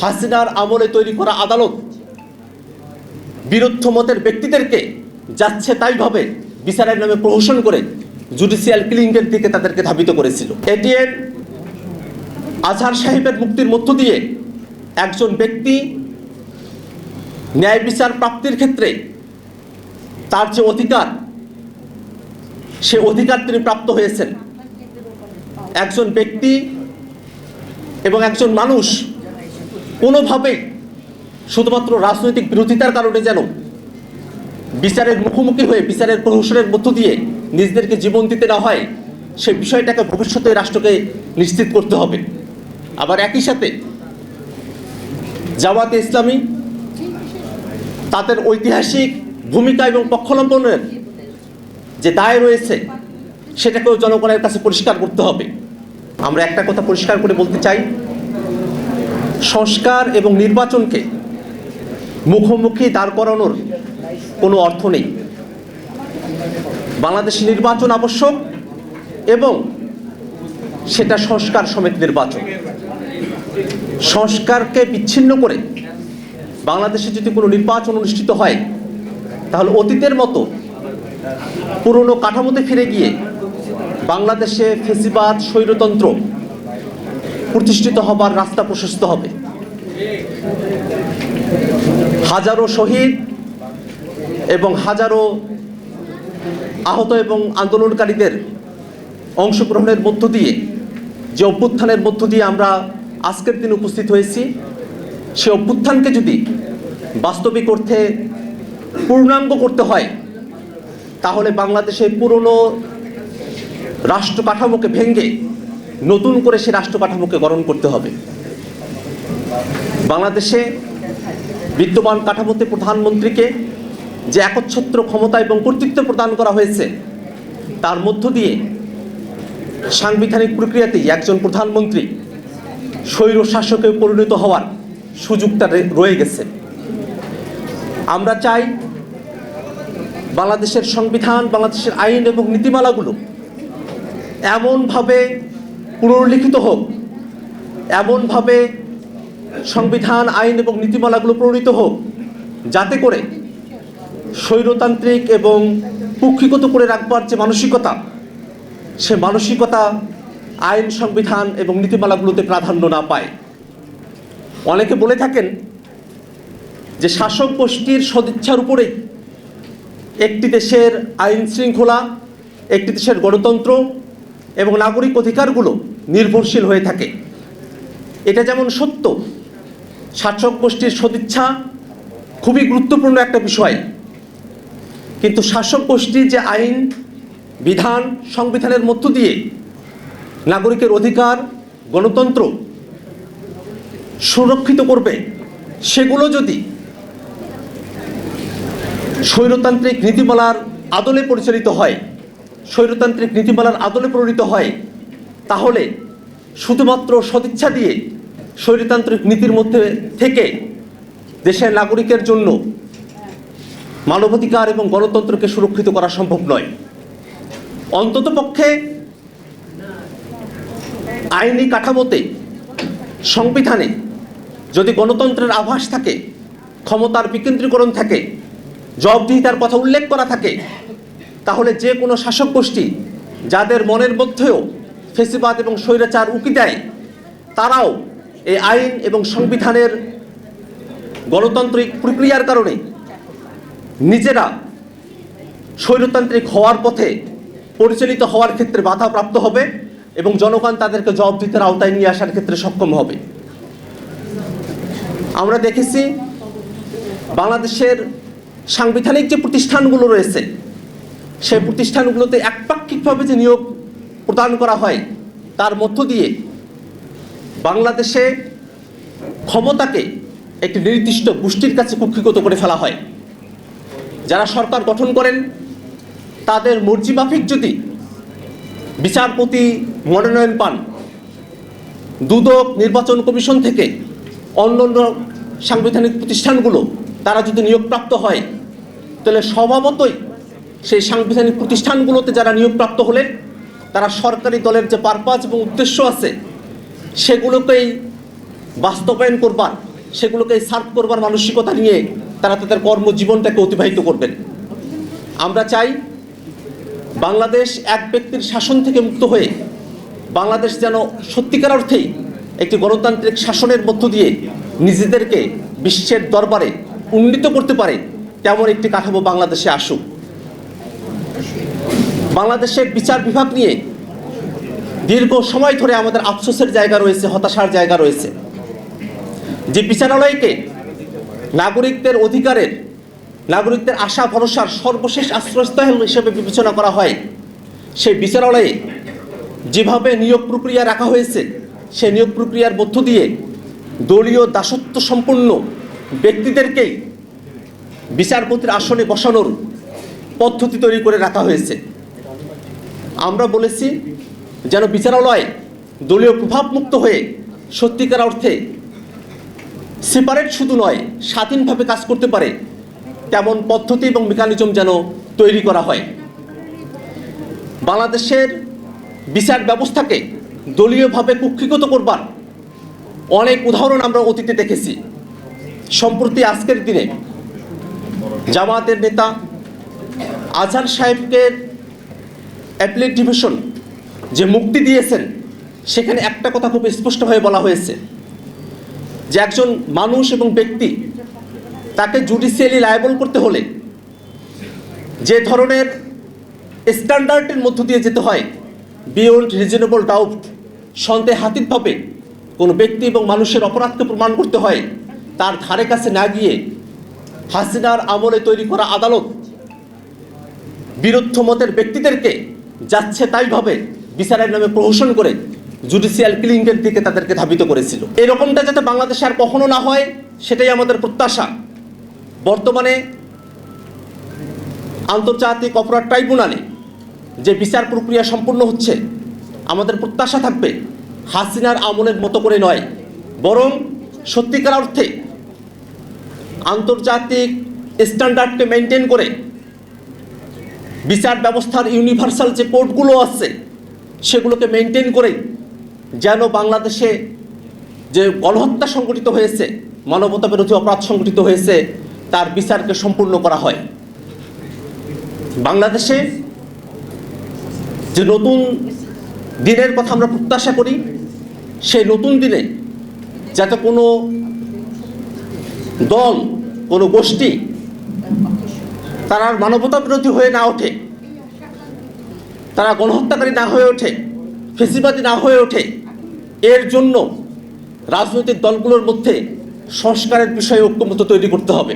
হাসিনার আমলে তৈরি করা আদালত বিরুদ্ধ মতের ব্যক্তিদেরকে যাচ্ছে তাইভাবে বিচারের নামে প্রহসন করে জুডিশিয়াল ক্লিনিকের দিকে তাদেরকে ধাবিত করেছিল। এটিএন আজহার সাহেবের মুক্তির মধ্য দিয়ে একজন ব্যক্তি ন্যায় বিচার প্রাপ্তির ক্ষেত্রে তার যে অধিকার, সে অধিকার তিনি প্রাপ্ত হয়েছেন। একজন ব্যক্তি এবং একজন মানুষ কোনোভাবেই শুধুমাত্র রাজনৈতিক বিরোধিতার কারণে যেন বিচারের মুখোমুখি হয়ে, বিচারের প্রহসনের মধ্য দিয়ে নিজেদেরকে জীবন দিতে না হয়, সে বিষয়টাকে ভবিষ্যতে রাষ্ট্রকে নিশ্চিত করতে হবে। আবার একই সাথে জামাতে ইসলামী তাদের ঐতিহাসিক ভূমিকা এবং পক্ষলম্বনের যে দায় রয়েছে, সেটাকেও জনগণের কাছে পরিষ্কার করতে হবে। আমরা একটা কথা পরিষ্কার করে বলতে চাই সংস্কার এবং নির্বাচনকে মুখোমুখি দাঁড় করানোর কোনো অর্থ নেই। বাংলাদেশে নির্বাচন আবশ্যক এবং সেটা সংস্কার সমেত নির্বাচন। সংস্কারকে বিচ্ছিন্ন করে বাংলাদেশে যদি কোনো নির্বাচন অনুষ্ঠিত হয়, তাহলে অতীতের মতো পুরনো কাঠামোতে ফিরে গিয়ে বাংলাদেশে ফেসিবাদ, স্বৈরতন্ত্র প্রতিষ্ঠিত হবার রাস্তা প্রশস্ত হবে। হাজারো শহীদ এবং হাজারো আহত এবং আন্দোলনকারীদের অংশগ্রহণের মধ্য দিয়ে, যে অভ্যুত্থানের মধ্য দিয়ে আমরা আজকের দিন উপস্থিত হয়েছি, সে অভ্যুত্থানকে যদি বাস্তবিক অর্থে পূর্ণাঙ্গ করতে হয়, তাহলে বাংলাদেশের পুরনো রাষ্ট্র কাঠামোকে ভেঙে নতুন করে সে রাষ্ট্র কাঠামোকে গঠন করতে হবে। বাংলাদেশে বিদ্যমান কাঠামোতে প্রধানমন্ত্রীকে যে একচ্ছত্র ক্ষমতা এবং কর্তৃত্ব প্রদান করা হয়েছে, তার মধ্য দিয়ে সাংবিধানিক প্রক্রিয়াতেই একজন প্রধানমন্ত্রী স্বৈর শাসকে পরিণত হওয়ার সুযোগটা রয়ে গেছে। আমরা চাই বাংলাদেশের সংবিধান, বাংলাদেশের আইন এবং নীতিমালাগুলো এমনভাবে পুনর্লিখিত হোক, এমনভাবে সংবিধান, আইন এবং নীতিমালাগুলো প্রণীত হোক, যাতে করে স্বৈরতান্ত্রিক এবং কুক্ষিগত করে রাখবার যে মানসিকতা, সে মানসিকতা আইন, সংবিধান এবং নীতিমালাগুলোতে প্রাধান্য না পায়। অনেকে বলে থাকেন যে শাসক গোষ্ঠীর সদিচ্ছার উপরেই একটি দেশের আইন শৃঙ্খলা, একটি দেশের গণতন্ত্র এবং নাগরিক অধিকারগুলো নির্ভরশীল হয়ে থাকে। এটা যেমন সত্য, শাসক গোষ্ঠীর সদিচ্ছা খুবই গুরুত্বপূর্ণ একটা বিষয়। কিন্তু শাসক গোষ্ঠীর যে আইন, বিধান, সংবিধানের মধ্য দিয়ে নাগরিকের অধিকার, গণতন্ত্র সুরক্ষিত করবে, সেগুলো যদি স্বৈরতান্ত্রিক নীতিমালার আদলে পরিচালিত হয় স্বৈরতান্ত্রিক নীতিমালার আদলে প্রণীত হয়, তাহলে শুধুমাত্র সদিচ্ছা দিয়ে স্বৈরতান্ত্রিক নীতির মধ্যে থেকে দেশের নাগরিকের জন্য মানবাধিকার এবং গণতন্ত্রকে সুরক্ষিত করা সম্ভব নয়। অন্ততপক্ষে আইনি কাঠামোতে, সংবিধানে যদি গণতন্ত্রের আভাস থাকে, ক্ষমতার বিকেন্দ্রীকরণ থাকে, জবাবদিহিতার কথা উল্লেখ করা থাকে তাহলে যে কোনো শাসক গোষ্ঠী যাদের মনের মধ্যেও ফেসিবাদ এবং স্বৈরাচার উকি দেয়, তারাও এই আইন এবং সংবিধানের গণতান্ত্রিক প্রক্রিয়ার কারণে নিজেরা স্বৈরতান্ত্রিক হওয়ার পথে পরিচালিত হওয়ার ক্ষেত্রে বাধাপ্রাপ্ত হবে এবং জনগণ তাদেরকে জবাবদিহিতার আওতায় নিয়ে আসার ক্ষেত্রে সক্ষম হবে। আমরা দেখেছি বাংলাদেশের সাংবিধানিক যে প্রতিষ্ঠানগুলো রয়েছে সেই প্রতিষ্ঠানগুলোতে একপাক্ষিকভাবে যে নিয়োগ প্রদান করা হয়, তার মধ্য দিয়ে বাংলাদেশে ক্ষমতাকে একটি নির্দিষ্ট গোষ্ঠীর কাছে কুক্ষিগত করে ফেলা হয়। যারা সরকার গঠন করেন, তাদের মর্জি মাফিক যদি বিচারপতি মনোনয়ন পান, দুদক নির্বাচন কমিশন থেকে অন্য অন্য সাংবিধানিক প্রতিষ্ঠানগুলো, তারা যদি নিয়োগপ্রাপ্ত হয়, তাহলে স্বভাবতই সেই সাংবিধানিক প্রতিষ্ঠানগুলোতে যারা নিয়োগপ্রাপ্ত হলেন, তারা সরকারি দলের যে পারপাস এবং উদ্দেশ্য আছে, সেগুলোকেই বাস্তবায়ন করবার সেগুলোকে সার্ভ করবার মানসিকতা নিয়ে তারা তাদের কর্মজীবনটাকে অতিবাহিত করবেন। আমরা চাই বাংলাদেশ এক ব্যক্তির শাসন থেকে মুক্ত হয়ে বাংলাদেশ যেন সত্যিকার অর্থেই একটি গণতান্ত্রিক শাসনের মধ্য দিয়ে নিজেদেরকে বিশ্বের দরবারে উন্নীত করতে পারে, তেমন একটি কাঠামো বাংলাদেশে আসুক। বাংলাদেশের বিচার বিভাগ নিয়ে দীর্ঘ সময় ধরে আমাদের আফসোসের জায়গা রয়েছে, হতাশার জায়গা রয়েছে। যে বিচারালয়কে নাগরিকদের অধিকারের, নাগরিকদের আশা, ভরসার সর্বশেষ আশ্রয়স্থল হিসেবে বিবেচনা করা হয়, সেই বিচারালয়ে যেভাবে নিয়োগ প্রক্রিয়া রাখা হয়েছে, সেই নিয়োগ প্রক্রিয়ার মধ্য দিয়ে দলীয় দাসত্ব সম্পন্ন ব্যক্তিদেরকেই বিচারপতির আসনে বসানোর পদ্ধতি তৈরি করে রাখা হয়েছে। আমরা বলেছি যেন বিচারালয় দলীয় প্রভাবমুক্ত হয়ে সত্যিকার অর্থে সেপারেট শুধু নয়, স্বাধীনভাবে কাজ করতে পারে, তেমন পদ্ধতি এবং মেকানিজম যেন তৈরি করা হয়। বাংলাদেশের বিচার ব্যবস্থাকে দলীয়ভাবে কুক্ষিগত করবার অনেক উদাহরণ আমরা অতীতে দেখেছি। সম্প্রতি আজকের দিনে জামায়াতের নেতা আজহার সাহেবকে অ্যাপ্লেট ডিভিশন যে মুক্তি দিয়েছেন, সেখানে একটা কথা খুব স্পষ্টভাবে বলা হয়েছে যে একজন মানুষ এবং ব্যক্তি তাকে জুডিশিয়ালি লায়াবল করতে হলে যে ধরনের স্ট্যান্ডার্ডের মধ্য দিয়ে যেতে হয় বিয়ন্ড রিজনেবল ডাউট সন্দেহাতীতভাবে কোনো ব্যক্তি এবং মানুষের অপরাধকে প্রমাণ করতে হয়, তার ধারে কাছে না গিয়ে হাসিনার আমলে তৈরি করা আদালত বিরুদ্ধ মতের ব্যক্তিদেরকে যাচ্ছে তাই তাইভাবে বিচারের নামে প্রহসন করে জুডিশিয়াল কিলিংয়ের দিকে তাদেরকে ধাবিত করেছিল। এরকমটা যাতে বাংলাদেশে আর কখনো না হয়, সেটাই আমাদের প্রত্যাশা। বর্তমানে আন্তর্জাতিক অপরাধ ট্রাইব্যুনালে যে বিচার প্রক্রিয়া সম্পূর্ণ হচ্ছে, আমাদের প্রত্যাশা থাকবে হাসিনার আমলের মতো করে নয়, বরং সত্যিকার অর্থে আন্তর্জাতিক স্ট্যান্ডার্ডকে মেনটেন করে বিচার ব্যবস্থার ইউনিভার্সাল যে কোর্টগুলো আছে, সেগুলোকে মেনটেন করে যেন বাংলাদেশে যে গণহত্যা সংগঠিত হয়েছে মানবতা বিরোধী অপরাধ সংগঠিত হয়েছে, তার বিচারকে সম্পূর্ণ করা হয়। বাংলাদেশে যে নতুন দিনের কথা আমরা প্রত্যাশা করি, সেই নতুন দিনে যাতে কোনো দল, কোনো গোষ্ঠী তারা মানবতা বিরোধী হয়ে না ওঠে। তারা গণহত্যাকারী না হয়ে ওঠে, ফেসিবাদী না হয়ে ওঠে। এর জন্য রাজনৈতিক দলগুলোর মধ্যে সংস্কারের বিষয়ে ঐক্যমত তৈরি করতে হবে।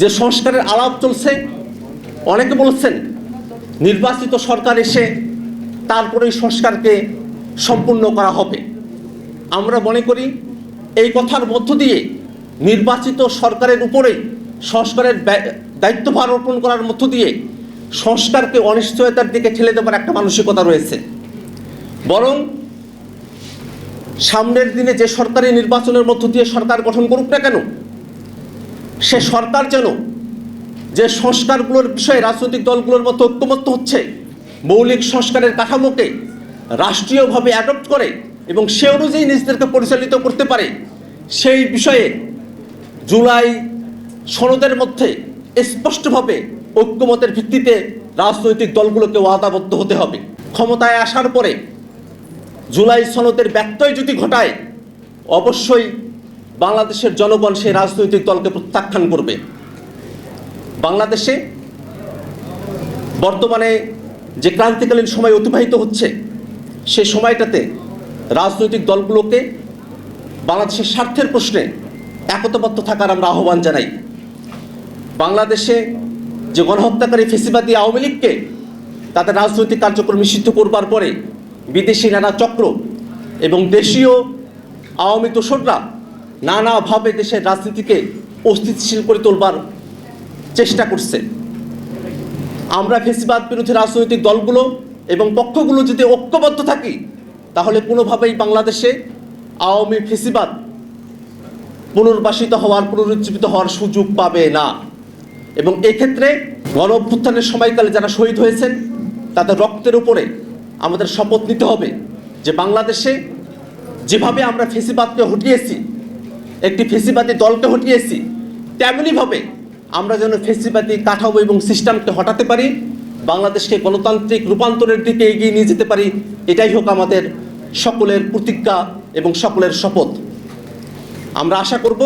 যে সংস্কারের আলাপ চলছে, অনেকে বলছেন নির্বাচিত সরকার এসে তারপরেই সংস্কারকে সম্পূর্ণ করা হবে। আমরা মনে করি এই কথার মধ্য দিয়ে নির্বাচিত সরকারের উপরেই সংস্কারের দায়িত্বভার অর্পণ করার মধ্য দিয়ে সংস্কারকে অনিশ্চয়তার দিকে ঠেলে দেওয়ার একটা মানসিকতা রয়েছে। বরং সামনের দিনে যে সরকারি নির্বাচনের মধ্য দিয়ে সরকার গঠন করুক না কেন, সে সরকার যেন যে সংস্কারগুলোর বিষয়ে রাজনৈতিক দলগুলোর মতো ঐক্যমত্য হচ্ছে, মৌলিক সংস্কারের কাঠামোকে রাষ্ট্রীয়ভাবে অ্যাডপ্ট করে এবং সে অনুযায়ী নিজেদেরকে পরিচালিত করতে পারে, সেই বিষয়ে জুলাই সনদের মধ্যে স্পষ্টভাবে ঐক্যমতের ভিত্তিতে রাজনৈতিক দলগুলোকে ওয়াদাবদ্ধ হতে হবে। ক্ষমতায় আসার পরে জুলাই সনদের ব্যত্যয় যদি ঘটায়, অবশ্যই বাংলাদেশের জনগণ সেই রাজনৈতিক দলকে প্রত্যাখ্যান করবে। বাংলাদেশে বর্তমানে যে ক্রান্তিকালীন সময় অতিবাহিত হচ্ছে, সে সময়টাতে রাজনৈতিক দলগুলোকে বাংলাদেশের স্বার্থের প্রশ্নে একতাবদ্ধ থাকার আমরা আহ্বান জানাই। বাংলাদেশে যে গণহত্যাকারী ফেসিবাদী আওয়ামী লীগকে তাদের রাজনৈতিক কার্যক্রম নিষিদ্ধ করবার পরে বিদেশি নানা চক্র এবং দেশীয় আওয়ামী দোসররা নানাভাবে দেশের রাজনীতিকে অস্থিতিশীল করে তোলবার চেষ্টা করছে। আমরা ফেসিবাদ বিরোধী রাজনৈতিক দলগুলো এবং পক্ষগুলো যদি ঐক্যবদ্ধ থাকি, তাহলে কোনোভাবেই বাংলাদেশে আওয়ামী ফেসিবাদ পুনর্বাসিত হওয়ার, পুনরুজ্জীবিত হওয়ার সুযোগ পাবে না। এবং এক্ষেত্রে গণ অভ্যুত্থানের সময়কালে যারা শহীদ হয়েছেন, তাদের রক্তের উপরে আমাদের শপথ নিতে হবে যে বাংলাদেশে যেভাবে আমরা ফেসিবাদকে হটিয়েছি, একটি ফেসিবাদী দলকে হটিয়েছি তেমনইভাবে আমরা যেন ফেসিবাদী কাঠামো এবং সিস্টেমকে হটাতে পারি, বাংলাদেশকে গণতান্ত্রিক রূপান্তরের দিকে এগিয়ে নিয়ে যেতে পারি, এটাই হোক আমাদের সকলের প্রতিজ্ঞা এবং সকলের শপথ। আমরা আশা করব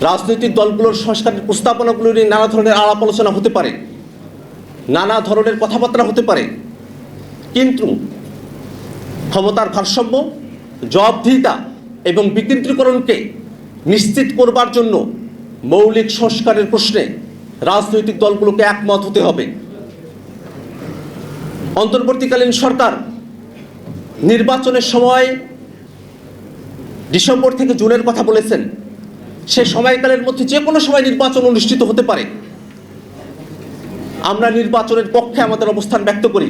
রাজনৈতিক দলগুলোর সংস্কারের প্রস্তাবনাগুলো নিয়ে নানা ধরনের আলাপ আলোচনা হতে পারে। নানা ধরনের কথাবার্তা হতে পারে। কিন্তু ক্ষমতার ভারসাম্য, জবাবদিহিতা এবং বিকেন্দ্রীকরণকে নিশ্চিত করবার জন্য মৌলিক সংস্কারের প্রশ্নে রাজনৈতিক দলগুলোকে একমত হতে হবে। অন্তর্বর্তীকালীন সরকার নির্বাচনের সময় ডিসেম্বর থেকে জুনের কথা বলেছেন। সে সময়কালের মধ্যে যে কোনো সময় নির্বাচন অনুষ্ঠিত হতে পারে। আমরা নির্বাচনের পক্ষে আমাদের অবস্থান ব্যক্ত করি।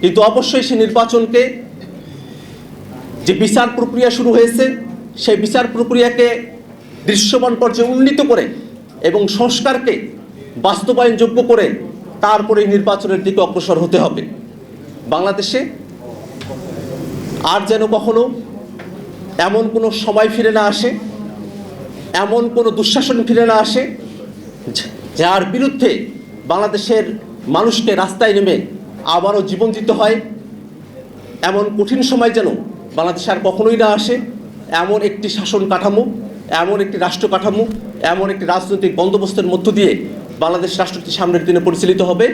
কিন্তু অবশ্যই সে নির্বাচনকে যে বিচার প্রক্রিয়া শুরু হয়েছে, সেই বিচার প্রক্রিয়াকে দৃশ্যমান পর্যায়ে উন্নীত করে এবং সংস্কারকে বাস্তবায়নযোগ্য করে তারপরে নির্বাচনের দিকে অগ্রসর হতে হবে। বাংলাদেশে আর যেন কখনো এমন কোনো সময় ফিরে না আসে এমন কোনো দুঃশাসন ফিরে না আসে যার বিরুদ্ধে বাংলাদেশের মানুষকে রাস্তায় নেমে আবারও জীবন দিতে হয়। এমন কঠিন সময় যেন বাংলাদেশে আর কখনোই না আসে। এমন একটি শাসন কাঠামো, এমন একটি রাষ্ট্র কাঠামো, এমন একটি রাজনৈতিক বন্দোবস্তের মধ্য দিয়ে বাংলাদেশ রাষ্ট্রটি সামনের দিনে পরিচালিত হবে।